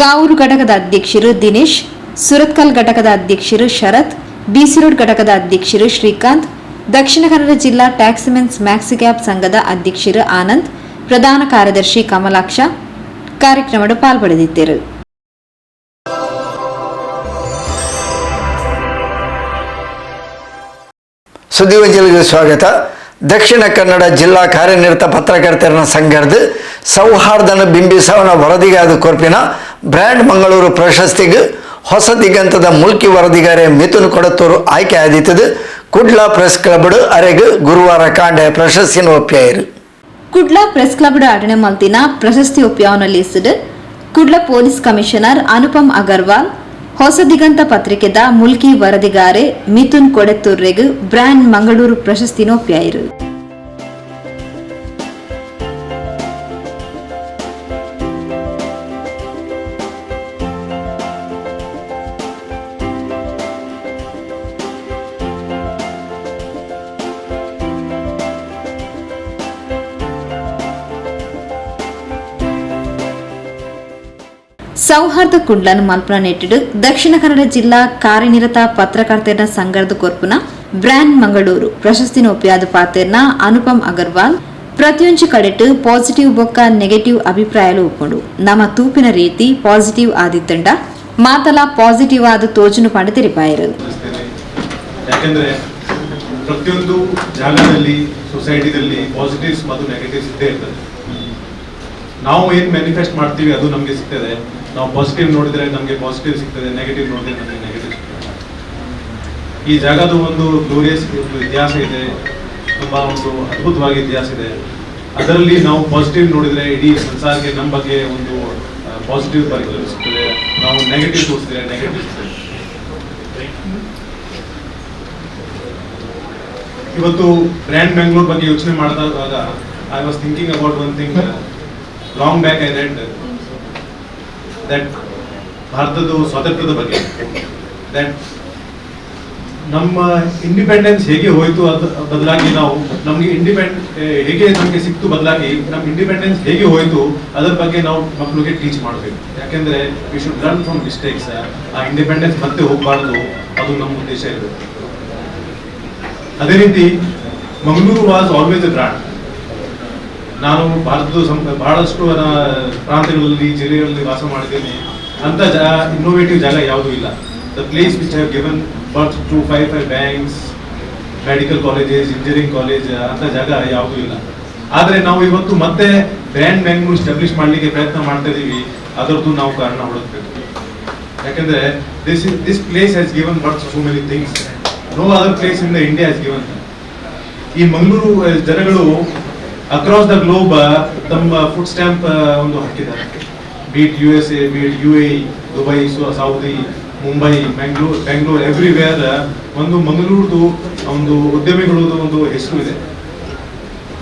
ಕಾವೂರು ಘಟಕದ ಅಧ್ಯಕ್ಷರು ದಿನೇಶ್, ಸುರತ್ಕಲ್ ಘಟಕದ ಅಧ್ಯಕ್ಷರು ಶರತ್, ಬಿಸಿರೋಡ್ ಘಟಕದ ಅಧ್ಯಕ್ಷರು ಶ್ರೀಕಾಂತ್, ದಕ್ಷಿಣ ಕನ್ನಡ ಜಿಲ್ಲಾ ಟ್ಯಾಕ್ಸಿಮೆನ್ಸ್ ಮ್ಯಾಕ್ಸಿಕ್ಯಾಪ್ ಸಂಘದ ಅಧ್ಯಕ್ಷರು ಆನಂದ್, ಪ್ರಧಾನ ಕಾರ್ಯದರ್ಶಿ ಕಮಲಾಕ್ಷ. ಕಾರ್ಯಕ್ರಮದ ಪಾಲ್ಪಡೆದಿದ್ದರು ಸುದ್ದಿವಂಜಲಿಗೆ ಸ್ವಾಗತ. ದಕ್ಷಿಣ ಕನ್ನಡ ಜಿಲ್ಲಾ ಕಾರ್ಯನಿರತ ಪತ್ರಕರ್ತರ ಸಂಘದ ಸೌಹಾರ್ದನ ಬಿಂಬಿಸವನ ವರದಿಗಾದ ಕೊರ್ಪಿನ ಬ್ರ್ಯಾಂಡ್ ಮಂಗಳೂರು ಪ್ರಶಸ್ತಿಗೆ ಹೊಸ ದಿಗಂತದ ಮುಲ್ಕಿ ವರದಿಗಾರೆ ಮಿಥುನ್ ಕೊಡತ್ತೂರು ಆಯ್ಕೆ ಆದಿತ್ತದು ಕುಡ್ಲಾ ಪ್ರೆಸ್ ಕ್ಲಬ್ ಅರೆಗ್ ಗುರುವಾರ ಕಾಂಡೆ ಪ್ರಶಸ್ತಿನ ಒಪ್ಪಿಯಾಯಿರು ಕುಡ್ಲಾ ಪ್ರೆಸ್ ಕ್ಲಬ್ಡ ಅಟಣೆ ಮಲ್ತಿನ ಪ್ರಶಸ್ತಿ ಒಪ್ಪಿಯವನಲ್ಲಿ ಇಸಿದು ಕುಡ್ಲ ಪೊಲೀಸ್ ಕಮಿಷನರ್ ಅನುಪಮ್ ಅಗರ್ವಾಲ್ ಹೊಸ ದಿಗಂತ ಪತ್ರಿಕೆದ ಮುಲ್ಕಿ ವರದಿಗಾರೆ ಮಿಥುನ್ ಕೊಡೆತ್ತೂರ್ರೆಗ್ ಬ್ರ್ಯಾಂಡ್ ಮಂಗಳೂರು ಪ್ರಶಸ್ತಿನೋ ಸೌಹಾರ್ದ ಕುಂಡ್ಲನ್ ಮಲ್ಪನ ನೆಟ್ಟಿಡು ದಕ್ಷಿಣ ಕನ್ನಡ ಜಿಲ್ಲಾ ಕಾರ್ಯನಿರತ ಪತ್ರಕರ್ತರ ಸಂಘದ ಕೊರ್ಪುನ ಬ್ರ್ಯಾಂಡ್ ಮಂಗಳೂರು. ಪ್ರಶಸ್ತಿನ ಒಪ್ಪಿಯಾದ ಪಾತೆರ್ನ ಅನುಪಮ್ ಅಗರ್ವಾಲ್ ಪ್ರತಿಯೊಂದು ಕಡೆಟ್ ಪಾಸಿಟಿವ್ ಬೊಕ್ಕ ನೆಗೆಟಿವ್ ಅಭಿಪ್ರಾಯ ಒಪ್ಪುಂಡು ನಮ್ಮ ತೂಪಿನ ರೀತಿ ಪಾಸಿಟಿವ್ ಆದಿತ್ತಂಡ ಮಾತಲ ಪಾಸಿಟಿವ್ ಆದ ತೋಚನು ಪಂಡ ತೆರಿಪಾಯರು ಪ್ರತಿಯೊಂದು ಜಾಗದಲ್ಲಿ ಸೊಸೈಟಿದಲ್ಲಿ ಪಾಸಿಟಿವ್ಸ್ ಮತ್ತು ನೆಗೆಟಿವ್ಸ್ ಇದ್ದೇ ಇರ್ತದೆ. ನಾವು ಏನು ಮ್ಯಾನಿಫೆಸ್ಟ್ ಮಾಡ್ತೀವಿ ಅದು ನಮಗೆ ಸಿಗ್ತದೆ. ನಾವು ಪಾಸಿಟಿವ್ ನೋಡಿದ್ರೆ ನಮಗೆ ಪಾಸಿಟಿವ್ ಸಿಗ್ತದೆ ನೆಗೆಟಿವ್ ನೋಡಿದರೆ ನಮಗೆ ನೆಗೆಟಿವ್ ಸಿಗ್ತದೆ. ಈ ಜಾಗದ ಒಂದು ಗ್ಲೋರಿಯಸ್ ಇತಿಹಾಸ ಇದೆ. ತುಂಬ ಒಂದು ಅದ್ಭುತವಾಗಿ ಇತಿಹಾಸ ಇದೆ. ಅದರಲ್ಲಿ ನಾವು ಪಾಸಿಟಿವ್ ನೋಡಿದರೆ ಇಡೀ ಸಂಸಾರಕ್ಕೆ ನಮ್ಮ ಬಗ್ಗೆ ಒಂದು ಪಾಸಿಟಿವ್ ಸಿಗ್ತದೆ. ನಾವು ನೆಗೆಟಿವ್ ತೋರಿಸಿದ್ರೆ ನೆಗೆಟಿವ್ ಸಿಗ್ತದೆ. ಇವತ್ತು ಬ್ರ್ಯಾಂಡ್ ಬ್ಯಾಂಗ್ಳೂರ್ ಬಗ್ಗೆ ಯೋಚನೆ ಮಾಡಿದಾಗ I was thinking about one thing long back I read that ಭಾರತದ ಸ್ವಾತಂತ್ರ್ಯದ ಬಗ್ಗೆ. ದಟ್ ನಮ್ಮ ಇಂಡಿಪೆಂಡೆನ್ಸ್ ಹೇಗೆ ಹೋಯಿತು ಅದ, ಬದಲಾಗಿ ನಾವು, ನಮಗೆ ಇಂಡಿಪೆಂಡ್ ಹೇಗೆ ನಮಗೆ ಸಿಕ್ತು ಬದಲಾಗಿ ನಮ್ಮ ಇಂಡಿಪೆಂಡೆನ್ಸ್ ಹೇಗೆ ಹೋಯಿತು, ಅದರ ಬಗ್ಗೆ ನಾವು ಮಕ್ಕಳಿಗೆ ಟೀಚ್ ಮಾಡಬೇಕು. ಯಾಕೆಂದರೆ we should learn from mistakes ಆ ಇಂಡಿಪೆಂಡೆನ್ಸ್ ಮತ್ತೆ ಹೋಗಬಾರ್ದು, ಅದು ನಮ್ಮ ಉದ್ದೇಶ ಇರಬೇಕು ಅದೇ ರೀತಿ Mangaluru was always a brand ನಾನು ಭಾರತದ ಬಹಳಷ್ಟು ಪ್ರಾಂತ್ಯಗಳಲ್ಲಿ, ಜಿಲ್ಲೆಗಳಲ್ಲಿ ವಾಸ ಮಾಡಿದ್ದೇನೆ. ಅಂತ ಜಾ ಇನ್ನೋವೇಟಿವ್ ಜಾಗ ಯಾವುದೂ ಇಲ್ಲ. The place which have given birth to five five banks medical colleges engineering college ಅಂತ ಜಾಗ ಯಾವುದೂ ಇಲ್ಲ. ಆದರೆ ನಾವು ಇವತ್ತು ಮತ್ತೆ ಬ್ರ್ಯಾಂಡ್ ಬ್ಯಾಂಗ್ಳೂರ್ ಸ್ಟಾಬ್ಲಿಷ್ ಮಾಡಲಿಕ್ಕೆ ಪ್ರಯತ್ನ ಮಾಡ್ತಾ ಇದ್ದೀವಿ ಅದರದ್ದು ನಾವು ಕಾರಣ ಹುಡುಕ್ಬೇಕು. ಯಾಕಂದ್ರೆ this this place has given birth so many things no other place in the India has given ಈ ಮಂಗಳೂರು, ಜನಗಳು ಅಕ್ರಾಸ್ ದ ಗ್ಲೋಬ್ ತಮ್ಮ ಫುಡ್ ಸ್ಟ್ಯಾಂಪ್ ಒಂದು ಹಾಕಿದ್ದಾರೆ. Beat U S A beat U A Dubai Saudi Mumbai Bengaluru Bengaluru everywhere ಒಂದು ಮಂಗಳೂರ್ದು ಒಂದು ಉದ್ಯಮಿಗಳದ್ದು ಒಂದು ಹೆಸರು ಇದೆ.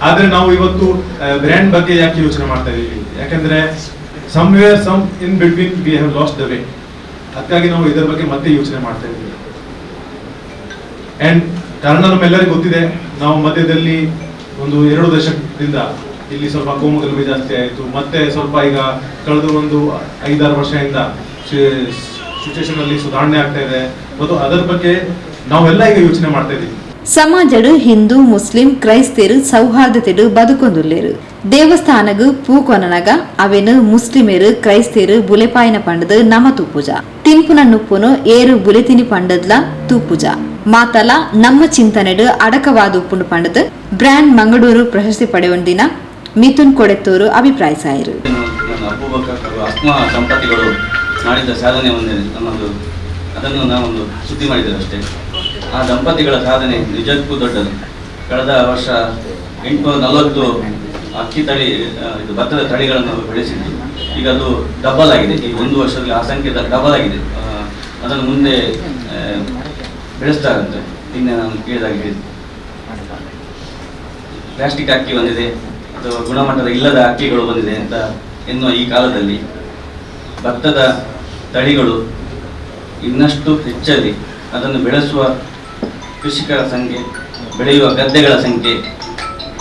ಆದರೆ ನಾವು ಇವತ್ತು ಬ್ರ್ಯಾಂಡ್ ಬಗ್ಗೆ ಯಾಕೆ ಯೋಚನೆ ಮಾಡ್ತಾ ಇದೀವಿ? ಯಾಕಂದ್ರೆ somewhere some in between we have lost the way ಅದಕ್ಕಾಗಿ ನಾವು ಇದರ ಬಗ್ಗೆ ಮತ್ತೆ ಯೋಚನೆ ಮಾಡ್ತಾ ಇದ್ದೀವಿ ಅಂಡ್ ಕಾರಣ ನಮ್ಮೆಲ್ಲರಿಗೂ ಗೊತ್ತಿದೆ, ನಾವು ಮಧ್ಯದಲ್ಲಿ ಒಂದು ಎರಡು ದಶಕದಿಂದ ಇಲ್ಲಿ ಸ್ವಲ್ಪ ಕೋಮುಗಲಭೆ ಜಾಸ್ತಿ ಆಯಿತು. ಮತ್ತೆ ಸ್ವಲ್ಪ ಈಗ ಕಳೆದ ಒಂದು ಐದಾರು ವರ್ಷದಿಂದ ಸಿಚುವೇಶನ್ ಅಲ್ಲಿ ಸುಧಾರಣೆ ಆಗ್ತಾ ಇದೆ. ಮತ್ತು ಅದರ ಬಗ್ಗೆ ನಾವೆಲ್ಲ ಈಗ ಯೋಚನೆ ಮಾಡ್ತಾ ಇದ್ದೀವಿ. ಸಮಾಜಡು, ಹಿಂದೂ, ಮುಸ್ಲಿಂ, ಕ್ರೈಸ್ತರು ಸೌಹಾರ್ದತೆಡು ಬದುಕೊಂದುಲ್ಲೇರು. ದೇವಸ್ಥಾನಗು ಪೂಕೊನನಗ, ಅವೆನು ಮುಸ್ಲಿಮೇರು, ಕ್ರೈಸ್ತರು ಬುಲೆಪಾಯಿನ ಪಂಡದು ನಮ ತೂಪುಜ ತಿಂಪುನ ನುಪ್ಪುನು ಏರು ಬುಲೆತಿನಿ ಪಂಡದ್ಲ ತೂಪುಜ ಮಾತಲ, ನಮ್ಮ ಚಿಂತನೆಡು ಅಡಕವಾದ ಉಪ್ಪುಂಡು ಪಂಡದ ಬ್ರ್ಯಾಂಡ್ ಮಂಗಳೂರು ಪ್ರಶಸ್ತಿ ಪಡೆಯೊಂದಿನ ಮಿಥುನ್ ಕೊಡೆತ್ತೂರು ಅಭಿಪ್ರಾಯ ಸಾಯರು ಅಬೂಬಕರ್ ಹಾಗೂ ಅಸ್ಮಾ ದಂಪತಿಗಳು ಮಾಡಿದ ಸಾಧನೆ ಒಂದು, ನಮ್ಮದು, ಅದನ್ನು ನಾವೊಂದು ಸುದ್ದಿ ಮಾಡಿದ್ದೇವೆ ಅಷ್ಟೇ. ಆ ದಂಪತಿಗಳ ಸಾಧನೆ ನಿಜಕ್ಕೂ ದೊಡ್ಡದು. ಕಳೆದ ವರ್ಷ ಎಂಟುನೂರ ನಲವತ್ತು ಅಕ್ಕಿ ತಳಿ ಇದು ಭತ್ತದ ತಳಿಗಳನ್ನು ಬೆಳೆಸಿದ್ದು ಈಗ ಅದು ಡಬಲ್ ಆಗಿದೆ. ಈ ಒಂದು ವರ್ಷದಲ್ಲಿ ಆ ಸಂಖ್ಯೆ ಡಬಲ್ ಆಗಿದೆ ಅದನ್ನು ಮುಂದೆ ಬೆಳೆಸ್ತಾರಂತೆ ನಿನ್ನೆ ನಾನು ಕೇಳಿದಾಗ ಹೇಳಿದ್ದು. ಪ್ಲಾಸ್ಟಿಕ್ ಅಕ್ಕಿ ಬಂದಿದೆ, ಅಥವಾ ಗುಣಮಟ್ಟದ ಇಲ್ಲದ ಅಕ್ಕಿಗಳು ಬಂದಿದೆ ಅಂತ ಎನ್ನುವ ಈ ಕಾಲದಲ್ಲಿ ಭತ್ತದ ತಳಿಗಳು ಇನ್ನಷ್ಟು ಹೆಚ್ಚಲಿ ಅದನ್ನು ಬೆಳೆಸುವ ಕೃಷಿಕರ ಸಂಖ್ಯೆ, ಬೆಳೆಯುವ ಗದ್ದೆಗಳ ಸಂಖ್ಯೆ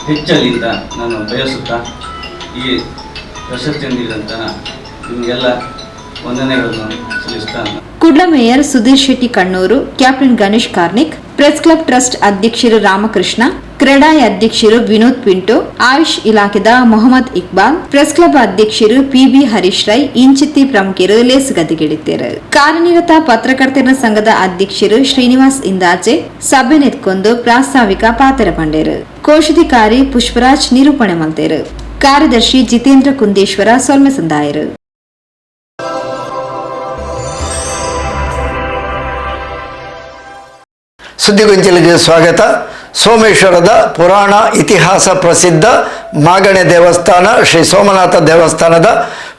ಹೆಚ್ಚಲಿ ಅಂತ ನಾನು ಬಯಸುತ್ತಾ, ಈ ಪ್ರಶಸ್ತಿ ನೀಡಿದಂತಹ ನಿಮಗೆಲ್ಲ ವಂದನೆಗಳನ್ನು ಸಲ್ಲಿಸ್ತಾ Kudla mayor Sudhir Shetty Kannur, captain Ganesh Karnik press club trust ಅಧ್ಯಕ್ಷರು ರಾಮಕೃಷ್ಣ ಕ್ರೆಡಾಯ್ ಅಧ್ಯಕ್ಷರು ವಿನೋದ್ ಪಿಂಟು, ಆಯುಷ್ ಇಲಾಖೆದ ಮೊಹಮ್ಮದ್ ಇಕ್ಬಾಲ್, ಪ್ರೆಸ್ ಕ್ಲಬ್ ಅಧ್ಯಕ್ಷರು ಪಿಬಿ ಹರೀಶ್ ರೈ ಇಂಚಿತ್ತಿ ಪ್ರಮುಖರು ಲೇಸುಗದ್ದೆಗಿಳಿದ್ದಾರೆ ಕಾರ್ಯನಿರತ ಪತ್ರಕರ್ತರ ಸಂಘದ ಅಧ್ಯಕ್ಷರು ಶ್ರೀನಿವಾಸ್ ಇಂದಾಚೆ ಸಭೆ ನೆತ್ಕೊಂಡು ಪ್ರಾಸ್ತಾವಿಕ ಪಾತ್ರ ಪಂಡೇರು. ಕೋಶಾಧಿಕಾರಿ ಪುಷ್ಪರಾಜ್ ನಿರೂಪಣೆ ಮಲ್ತೇರು. ಕಾರ್ಯದರ್ಶಿ ಜಿತೇಂದ್ರ ಕುಂದೇಶ್ವರ ಸೊಲ್ಮೆ ಸುದ್ದಿಗೊಂಚಲಿಗೆ ಸ್ವಾಗತ. ಸೋಮೇಶ್ವರದ ಪುರಾಣ ಇತಿಹಾಸ ಪ್ರಸಿದ್ಧ ಮಾಗಣೆ ದೇವಸ್ಥಾನ, ಶ್ರೀ ಸೋಮನಾಥ ದೇವಸ್ಥಾನದ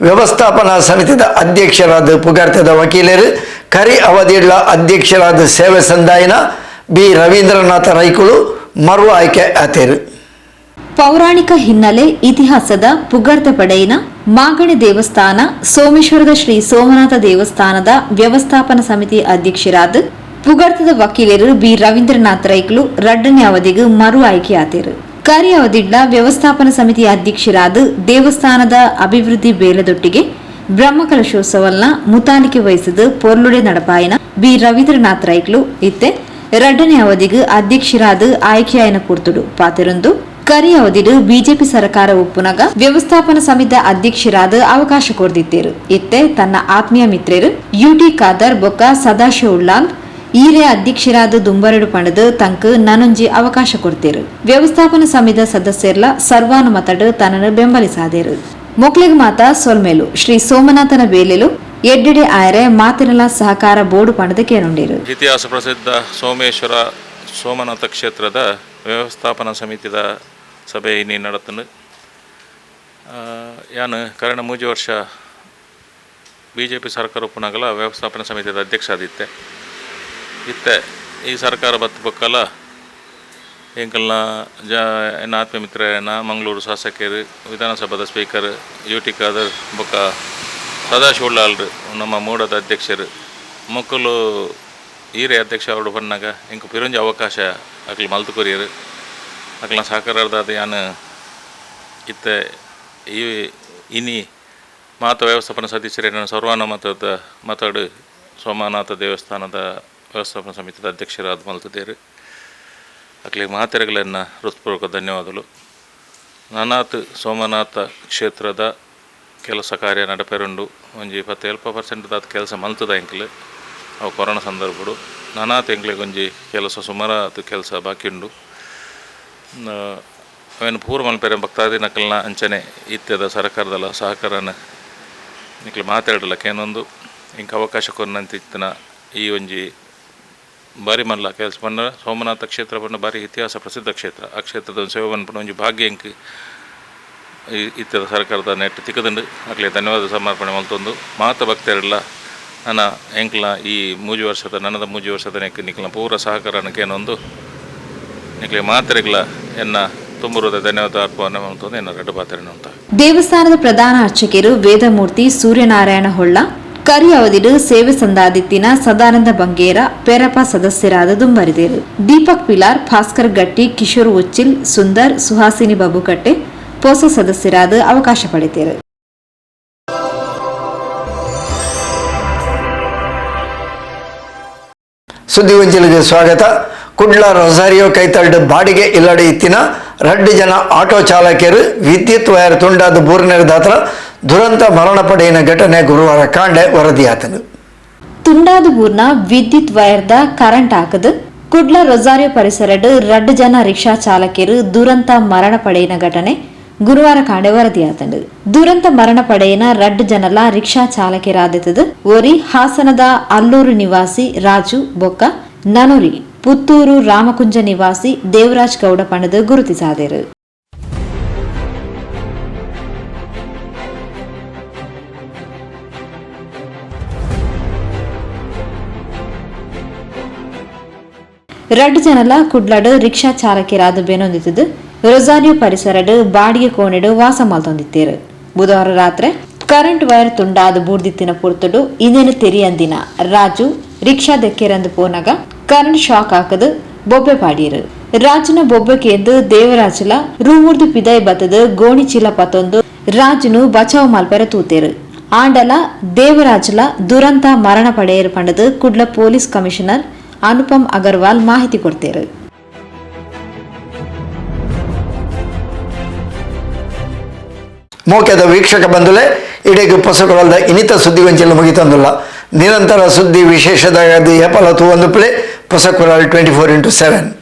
ವ್ಯವಸ್ಥಾಪನಾ ಸಮಿತಿದ ಅಧ್ಯಕ್ಷರಾದ ಪುಗಾರ್ತದ ವಕೀಲರು, ಕರಿ ಅವಧಿಳ್ಳ ಅಧ್ಯಕ್ಷರಾದ ಸೇವೆ ಸಂದಾಯನ ಬಿ. ರವೀಂದ್ರನಾಥ ರೈಕುಳು ಮರು ಆಯ್ಕೆ ಆತೇರು ಪೌರಾಣಿಕ ಹಿನ್ನೆಲೆ ಇತಿಹಾಸದ ಪುಗರ್ತ ಪಡೆಯಿನ ಮಾಗಣೆ ದೇವಸ್ಥಾನ, ಸೋಮೇಶ್ವರದ ಶ್ರೀ ಸೋಮನಾಥ ದೇವಸ್ಥಾನದ ವ್ಯವಸ್ಥಾಪನಾ ಸಮಿತಿ ಅಧ್ಯಕ್ಷರಾದ ಪುಗರ್ತದ ವಕೀಲರು ಬಿ ರವೀಂದ್ರನಾಥ್ ರೈಕ್ಲು ರಡ್ಡನೇ ಅವಧಿಗೆ ಮರು ಆಯ್ಕೆಯಾದರು ಕಾರ್ಯ ಅವಧಿಡ್ಲ ವ್ಯವಸ್ಥಾಪನಾ ಸಮಿತಿ ಅಧ್ಯಕ್ಷರಾದ ದೇವಸ್ಥಾನದ ಅಭಿವೃದ್ಧಿ ಬೇಲದೊಟ್ಟಿಗೆ ಬ್ರಹ್ಮಕಲಶೋತ್ಸವಲ್ನ ಮುತಾಲಿಕೆ ವಹಿಸಿದ ಪೊರ್ಲುಡೆ ನಡಪಾಯನ ಬಿ ರವೀಂದ್ರನಾಥ್ ರೈಕ್ಲು ಇತ್ತೆ ಎರಡನೇ ಅವಧಿಗೆ ಅಧ್ಯಕ್ಷರಾದ ಆಯ್ಕೆಯಾಯನ ಕುರ್ತುಡು ಪಾತಿರೊಂದು ಕರಿ ಅವಧಿಡು ಬಿಜೆಪಿ ಸರ್ಕಾರ ಒಪ್ಪುನಗ ವ್ಯವಸ್ಥಾಪನ ಸಮಿತಿ ಅಧ್ಯಕ್ಷರಾದ ಅವಕಾಶ ಕೊಡ್ದಿತ್ತೇರು ಇತ್ತೆ ತನ್ನ ಆತ್ಮೀಯ ಮಿತ್ರರು ಯುಟಿ ಖಾದರ್ ಬೊಕ್ಕ ಸದಾಶಿವ ಉಳ್ಳಾಲ್ ಈರೆ ಅಧ್ಯಕ್ಷರಾದ ದುಂಬರಡು ಪಣದ ತಂಕ ನನೊಂಜಿ ಅವಕಾಶ ಕೊಡ್ತೇರು. ವ್ಯವಸ್ಥಾಪನ ಸಮಿತಿ ಸದಸ್ಯರ್ಲ ಸರ್ವಾನುಮತಡು ತನ್ನನ್ನು ಬೆಂಬಲಿಸಾದೇರು. ಮೊಕ್ಲೆಗ್ ಮಾತ ಸೊಲ್ಮೇಲು, ಶ್ರೀ ಸೋಮನಾಥನ ಬೇಲೆಲು ಎಡ್ಡೆಡೆ ಆಯರೆ ಮಾತಿನಲ ಸಹಕಾರ ಬೋರ್ಡು ಪಣದ ಕೇನುಂಡೇರು ಇತಿಹಾಸ ಪ್ರಸಿದ್ಧ ಸೋಮೇಶ್ವರ ಸೋಮನಾಥ ಕ್ಷೇತ್ರದ ವ್ಯವಸ್ಥಾಪನಾ ಸಮಿತಿದ ಸಭೆ ಇನ್ನಿ ನಡತನು. ಯಾನು ಕರಣ ಮೂಜಿ ವರ್ಷ ಬಿ ಜೆ ಪಿ ಸರ್ಕಾರ ಉಪನಗಲ ವ್ಯವಸ್ಥಾಪನಾ ಸಮಿತಿದ ಅಧ್ಯಕ್ಷ ಆದಿತ್ತೆ. ಇತ್ತೆ. ಈ ಸರ್ಕಾರ ಬತ್ತಬೇಕಲ್ಲ ಎಂಕಲ್ನ ಜ ಎನ್ನ ಆತ್ಮೀಯ ಮಿತ್ರನ ಮಂಗಳೂರು ಶಾಸಕರು, ವಿಧಾನಸಭಾದ ಸ್ಪೀಕರ್ ಯು ಟಿ ಖಾದರ್ ಬೊಕ್ಕ ಸದಾಶಿವಳ್ಳಾಲ್ರು ನಮ್ಮ ಮೂಡದ ಅಧ್ಯಕ್ಷರು. ಮಕ್ಕಳು ಈರೆ ಅಧ್ಯಕ್ಷ ಅವರು ಬಂದಾಗ ಇಂಕ ಪಿರೊಂಜಿ ಅವಕಾಶ ಅಕ್ಲು ಮಲ್ತು ಕೊರಿಯರು ಅಕ್ಲ ಸಹಕಾರದ ಯಾನು ಇತ್ತ. ಈ, ಇನಿ ಮಾತ ವ್ಯವಸ್ಥಾಪನಾ ಸದಸ್ಯರೇನ ಸರ್ವಾನುಮತದ ಮಾತಾಡು ಸೋಮನಾಥ ದೇವಸ್ಥಾನದ ವ್ಯವಸ್ಥಾಪನಾ ಸಮಿತಿಯ ಅಧ್ಯಕ್ಷರಾದ ಮಲ್ತದೇರಿ. ಅಕ್ಕಲಿಗೆ ಮಾತೆರೆಗಳನ್ನ ಹೃತ್ಪೂರ್ವಕ ಧನ್ಯವಾದಗಳು. ನಾನಾತ್ ಸೋಮನಾಥ ಕ್ಷೇತ್ರದ ಕೆಲಸ ಕಾರ್ಯ ನಡಪೆರುಂಡು ಒಂಜಿ ಇಪ್ಪತ್ತು ಎಲ್ಪ ಪರ್ಸೆಂಟ್ ಕೆಲಸ ಮಲ್ತದ ಎಂಕ್ಲೆ ಅವು ಕೊರೋನಾ ಸಂದರ್ಭಡು. ನಾನಾತ್ ಎಂಕ್ಲಿಗೆ ಒಂಜಿ ಕೆಲಸ ಸುಮಾರಾತ್ ಕೆಲಸ ಬಾಕಿ ಉಂಡು ಅವೇನು ಪೂರ್ವ ಮಲ್ಪೆರೆ ಭಕ್ತಾದಿ ನಕಲ್ನ ಅಂಚನೆ ಇತ್ಯದ ಸರ್ಕಾರದಲ್ಲ ಸಹಕಾರನ ಇಂಕ್ಲೆ ಮಾತಾಡಲಕ್ಕೆ ಏನೊಂದು, ಇಂಕ ಅವಕಾಶ ಕೊನ್ನಂತಿತ್ತಿನ ಈ ಒಂಜಿ ಬಾರಿ ಮಲ್ಲ, ಕೆಲಸ ಪಂಡ ಸೋಮನಾಥ ಕ್ಷೇತ್ರ ಪಂಡ ಬಾರಿ ಇತಿಹಾಸ ಪ್ರಸಿದ್ಧ ಕ್ಷೇತ್ರ. ಆ ಕ್ಷೇತ್ರದ ಸೇವೆ ಪಂಡ ಒಂದು ಭಾಗ್ಯ ಈ ಇತ್ಯದ ಸರ್ಕಾರದ ನೆಟ್ ತಿಕ್ಕದಂಡು ಅಕ್ಲೆ ಧನ್ಯವಾದ ಸಮರ್ಪಣೆ ಮಲ್ತೊಂದು. ಮಾತ ಭಕ್ತರೆಲ್ಲ, ನನ್ನ ಎಂಕ್ಲ ಈ ಮೂಜು ವರ್ಷದ, ನನ್ನದ ಮೂಜು ವರ್ಷದ ನೆಕ್ ನಿಕ್ಲ ಪೂರ ಸಹಕಾರನಕ್ಕೆ ಏನೊಂದು ನಿಕ್ಲೆ ಮಾತ್ರೆಗಳ ಎನ್ನ ದೇವಸ್ಥಾನದ ಪ್ರಧಾನ ಅರ್ಚಕರು ವೇದಮೂರ್ತಿ ಸೂರ್ಯನಾರಾಯಣ ಹೊಳ್ಳ ಕರಿ ಅವಧಿಡು ಸೇವೆ ಸಂದಾದಿತ್ತಿನ ಸದಾನಂದ ಬಂಗೇರ ಪೇರಪ ಸದಸ್ಯರಾದ ದುಂಬರಿದೇರು. ದೀಪಕ್ ಪಿಲಾರ್, ಭಾಸ್ಕರ್ ಗಟ್ಟಿ, ಕಿಶೋರ್ ಉಚ್ಚಿಲ್, ಸುಂದರ್, ಸುಹಾಸಿನಿ ಬಬುಕಟ್ಟೆ, ಪೋಸ ಸದಸ್ಯರಾದ ಅವಕಾಶ ಪಡೆದರು ಸುದ್ದಿ ವಂಚಲಿಗೆ ಸ್ವಾಗತ. ಕುಡ್ಲ ರೊಸಾರಿಯೋ ಕೈತಲ್ಡ್ ಬಾಡಿಗೆ ಇಲ್ಲಡೆ ಇತ್ತಿನ ರಡ್ಡು ಜನ ಆಟೋ ಚಾಲಕಿಯರು ವಿದ್ಯುತ್ ವೈರ್ ತುಂಡಾದ ಬೂರ್ನೆರ ಹತ್ರ ದುರಂತ ಮರಣ ಪಡೆಯಿನ ಘಟನೆ ಗುರುವಾರ ಕಾಂಡೆ ವರದಿಯಾತನು. ತುಂಡಾದಬೂರ್ನ ವಿದ್ಯುತ್ ವೈರ್ದ ಕರೆಂಟ್ ಹಾಕದು ಕುಡ್ಲ ರೊಸಾರಿಯೋ ಪರಿಸರಡ್ ರಡ್ಡು ಜನ ರಿಕ್ಷಾ ಚಾಲಕಿಯರು ದುರಂತ ಮರಣ ಪಡೆಯಿನ ಘಟನೆ ಗುರುವಾರ ಕಾಂಡೆ ವರದಿಯಾತಂಡು ದುರಂತ ಮರಣ ಪಡೆಯಿನ ರಡ್ಡು ಜನಲ ರಿಕ್ಷಾ ಚಾಲಕಿಯರಾದಿತದು ಒರಿ ಹಾಸನದ ಅಲ್ಲೂರು ನಿವಾಸಿ ರಾಜು ಬೊಕ್ಕ. ನನುರಿ, ಪುತ್ತೂರು ರಾಮಕುಂಜ ನಿವಾಸಿ ದೇವರಾಜ್ ಗೌಡ ಪಣದು ಗುರುತಿಸಾದರು ರಡ್ ಜನಲ ಕುಡ್ಲಡ್ ರಿಕ್ಷಾ ಚಾಲಕರಾದ ಬೆನೊಂದಿತದು ರೊಜಾರಿಯೋ ಪರಿಸರಡು ಬಾಡಿಗೆ ಕೋಣೆಡು ವಾಸ ಮಾಲ್ತೊಂದಿತ್ತೇರು ಬುಧವಾರ ರಾತ್ರಿ ಕರೆಂಟ್ ವೈರ್ ತುಂಡಾದ ಬೂರ್ದಿತ್ತಿನ ಪುರ್ತುಡು ಇನ್ನೇನು ತೆರಿಯಂದಿನ ರಾಜು ರಿಕ್ಷಾ ದೆಕ್ಕೆರಂದು ಪೋನಾಗ ಕರೆಂಟ್ ಶಾಕ್ ಹಾಕದು ಬೊಬ್ಬೆ ಪಾಡಿಯರು. ರಾಜನ ಬೊಬ್ಬೆಕೆಂದು ದೇವರಾಜಲ ರೂಮುರ್ದು ಪಿದಾಯ್ ಬತ್ತದ ಗೋಣಿ ಚೀಲ ಪತ್ತೊಂದು ರಾಜನು ಬಚಾವ್ ಮಲ್ಪೆರ ತೂತೇರು. ಆಂಡಲ ದೇವರಾಜಲ ದುರಂತ ಮರಣ ಪಡೆಯರು ಪಂಡದು ಕುಡ್ಲ ಪೊಲೀಸ್ ಕಮಿಷನರ್ ಅನುಪಮ್ ಅಗರ್ವಾಲ್ ಮಾಹಿತಿ ಕೊಡ್ತೇರು. ಮೋಕ್ಯದ ವೀಕ್ಷಕ ಬಂದಲೇ ಇಡೀ ಪೊಸಕೊಳದ ಇನಿತ ಸುದ್ದಿ ವಂಚಲು ಮುಗಿತಂದುಲ್ಲ. ನಿರಂತರ ಸುದ್ದಿ ವಿಶೇಷದ ಏಪಲ ಒಂದು ಪ್ಲೇ ಪೊಸಕೊಳಲ್ ಟ್ವೆಂಟಿ ಫೋರ್ ಇಂಟು ಸೆವೆನ್